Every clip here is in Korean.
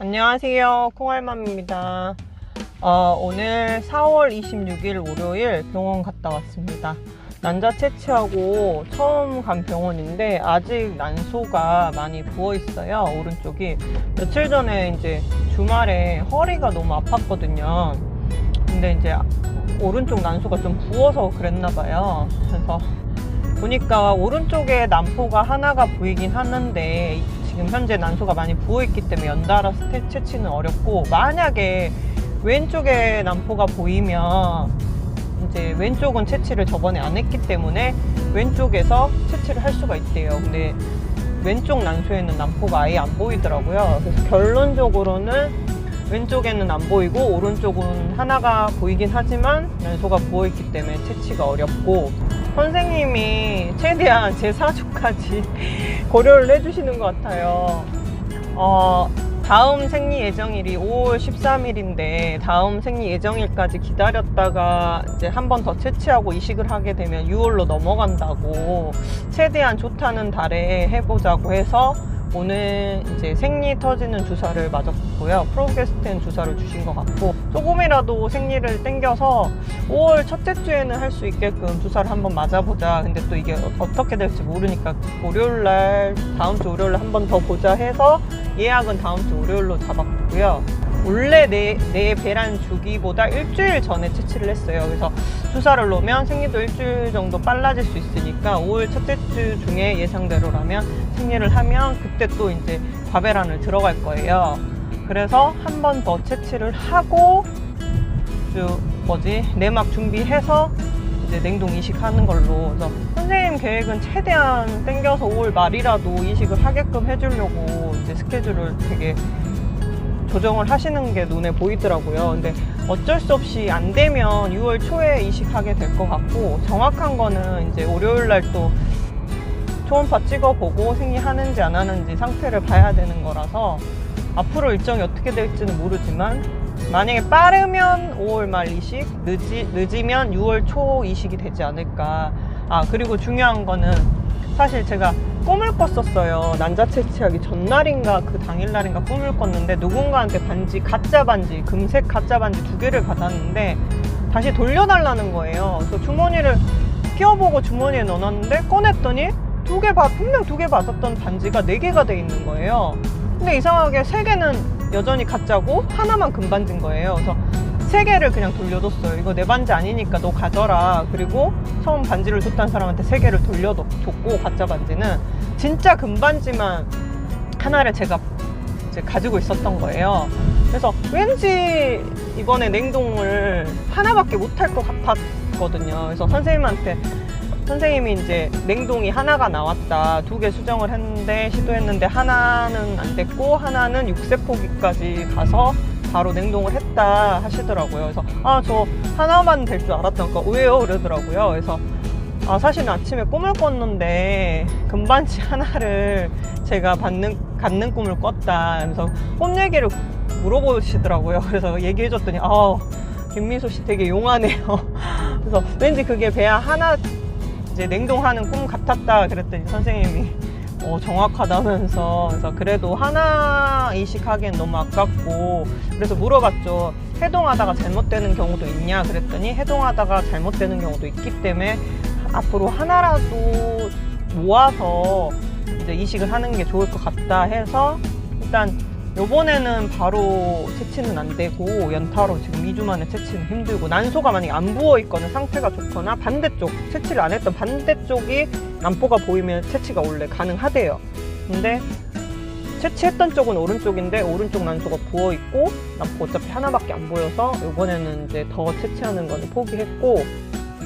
안녕하세요. 콩알맘입니다. 어, 오늘 4월 26일 월요일 병원 갔다 왔습니다. 난자 채취하고 처음 간 병원인데 아직 난소가 많이 부어 있어요. 오른쪽이. 며칠 전에 이제 주말에 허리가 너무 아팠거든요. 근데 이제 오른쪽 난소가 좀 부어서 그랬나 봐요. 그래서 보니까 오른쪽에 난포가 하나가 보이긴 하는데 지금 현재 난소가 많이 부어 있기 때문에 연달아 스테 채취는 어렵고 만약에 왼쪽에 난포가 보이면 이제 왼쪽은 채취를 저번에 안 했기 때문에 왼쪽에서 채취를 할 수가 있대요. 근데 왼쪽 난소에는 난포가 아예 안 보이더라고요. 그래서 결론적으로는 왼쪽에는 안 보이고 오른쪽은 하나가 보이긴 하지만 난소가 부어 있기 때문에 채취가 어렵고 선생님이 최대한 제 사주까지 고려를 해주시는 것 같아요. 어, 다음 생리 예정일이 5월 13일인데 다음 생리 예정일까지 기다렸다가 이제 한 번 더 채취하고 이식을 하게 되면 6월로 넘어간다고 최대한 좋다는 달에 해보자고 해서 오늘 이제 생리 터지는 주사를 맞았고요. 프로게스텐 주사를 주신 것 같고 조금이라도 생리를 땡겨서 5월 첫째 주에는 할 수 있게끔 주사를 한번 맞아보자. 근데 또 이게 어- 어떻게 될지 모르니까 월요일 날 다음 주 월요일 날 한번 더 보자 해서 예약은 다음 주 월요일로 잡았고요. 원래 내, 내 배란 주기보다 일주일 전에 채취를 했어요. 그래서 주사를 놓으면 생리도 일주일 정도 빨라질 수 있으니까 5월 첫째 주 중에 예상대로라면 생리를 하면 그때 또 이제 과배란을 들어갈 거예요. 그래서 한 번 더 채취를 하고 주 뭐지 내막 준비해서 이제 냉동 이식하는 걸로 그래서 선생님 계획은 최대한 땡겨서 5월 말이라도 이식을 하게끔 해주려고 이제 스케줄을 되게 조정을 하시는 게 눈에 보이더라고요. 근데 어쩔 수 없이 안 되면 6월 초에 이식하게 될 것 같고 정확한 거는 이제 월요일 날 또 초음파 찍어보고 생리하는지 안 하는지 상태를 봐야 되는 거라서 앞으로 일정이 어떻게 될지는 모르지만 만약에 빠르면 5월 말 이식, 늦이, 늦으면 6월 초 이식이 되지 않을까. 아, 그리고 중요한 거는 사실 제가 꿈을 꿨었어요. 난자 채취하기 전날인가 그 당일날인가 꿈을 꿨는데 누군가한테 반지, 가짜 반지, 금색 가짜 반지 두 개를 받았는데 다시 돌려달라는 거예요. 그래서 주머니를 끼워보고 주머니에 넣어놨는데 꺼냈더니 두개 봐, 분명 두 개 받았던 반지가 네 개가 돼 있는 거예요. 근데 이상하게 세 개는 여전히 가짜고 하나만 금반지인 거예요. 그래서 세 개를 그냥 돌려줬어요. 이거 내 반지 아니니까 너 가져라. 그리고 처음 반지를 줬다는 사람한테 세 개를 돌려줬고 가짜 반지는 진짜 금반지만 하나를 제가 이제 가지고 있었던 거예요. 그래서 왠지 이번에 냉동을 하나밖에 못할 것 같았거든요. 그래서 선생님한테 선생님이 이제 냉동이 하나가 나왔다. 두 개 수정을 했는데, 시도했는데, 하나는 안 됐고, 하나는 6세 포기까지 가서 바로 냉동을 했다 하시더라고요. 그래서, 아, 저 하나만 될 줄 알았다니까, 왜요? 그러더라고요. 그래서, 아, 사실은 아침에 꿈을 꿨는데, 금반지 하나를 제가 받는, 갖는 꿈을 꿨다. 그래서 꿈 얘기를 물어보시더라고요. 그래서 얘기해줬더니, 아, 김미소 씨 되게 용하네요. 그래서 왠지 그게 배야 하나 이제 냉동하는 꿈 같았다 그랬더니 선생님이 어, 정확하다면서. 그래서 그래도 하나 이식 하기엔 너무 아깝고 그래서 물어봤죠. 해동하다가 잘못되는 경우도 있냐? 그랬더니 해동하다가 잘못되는 경우도 있기 때문에 앞으로 하나라도 모아서 이제 이식을 하는 게 좋을 것 같다 해서 일단 요번에는 바로 채취는 안 되고 연타로 지금 2주 만에 채취는 힘들고 난소가 만약에 안 부어 있거나 상태가 좋거나 반대쪽 채취를 안 했던 반대쪽이 난포가 보이면 채취가 원래 가능하대요. 근데 채취했던 쪽은 오른쪽인데 오른쪽 난소가 부어 있고 난포 어차피 하나밖에 안 보여서 요번에는 이제 더 채취하는 거는 포기했고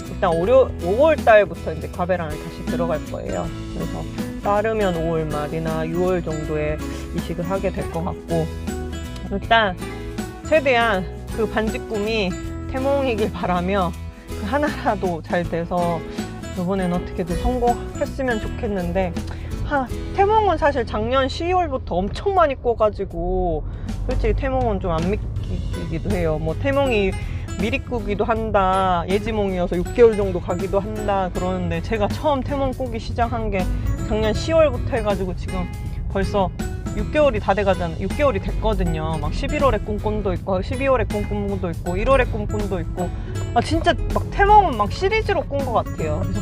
일단 5월 달부터 이제 과배란을 다시 들어갈 거예요. 그래서 빠르면 5월 말이나 6월 정도에 이식을 하게 될 것 같고 일단 최대한 그 반지 꿈이 태몽이길 바라며 그 하나라도 잘 돼서 이번엔 어떻게든 성공했으면 좋겠는데 하, 태몽은 사실 작년 12월부터 엄청 많이 꿔가지고 솔직히 태몽은 좀 안 믿기기도 해요. 뭐 태몽이 미리 꾸기도 한다. 예지몽이어서 6개월 정도 가기도 한다. 그러는데 제가 처음 태몽 꾸기 시작한 게 작년 10월부터 해가지고 지금 벌써 6개월이 다 돼가잖아. 6개월이 됐거든요. 막 11월에 꿈꿈도 있고, 12월에 꿈꿈도 있고, 1월에 꿈꿈도 있고. 아, 진짜 막 태몽은 막 시리즈로 꾼 것 같아요. 그래서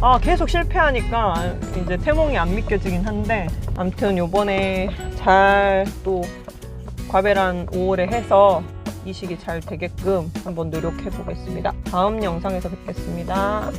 아, 계속 실패하니까 이제 태몽이 안 믿겨지긴 한데, 아무튼 요번에 잘 또 과배란 5월에 해서 이식이 잘 되게끔 한번 노력해 보겠습니다. 다음 영상에서 뵙겠습니다.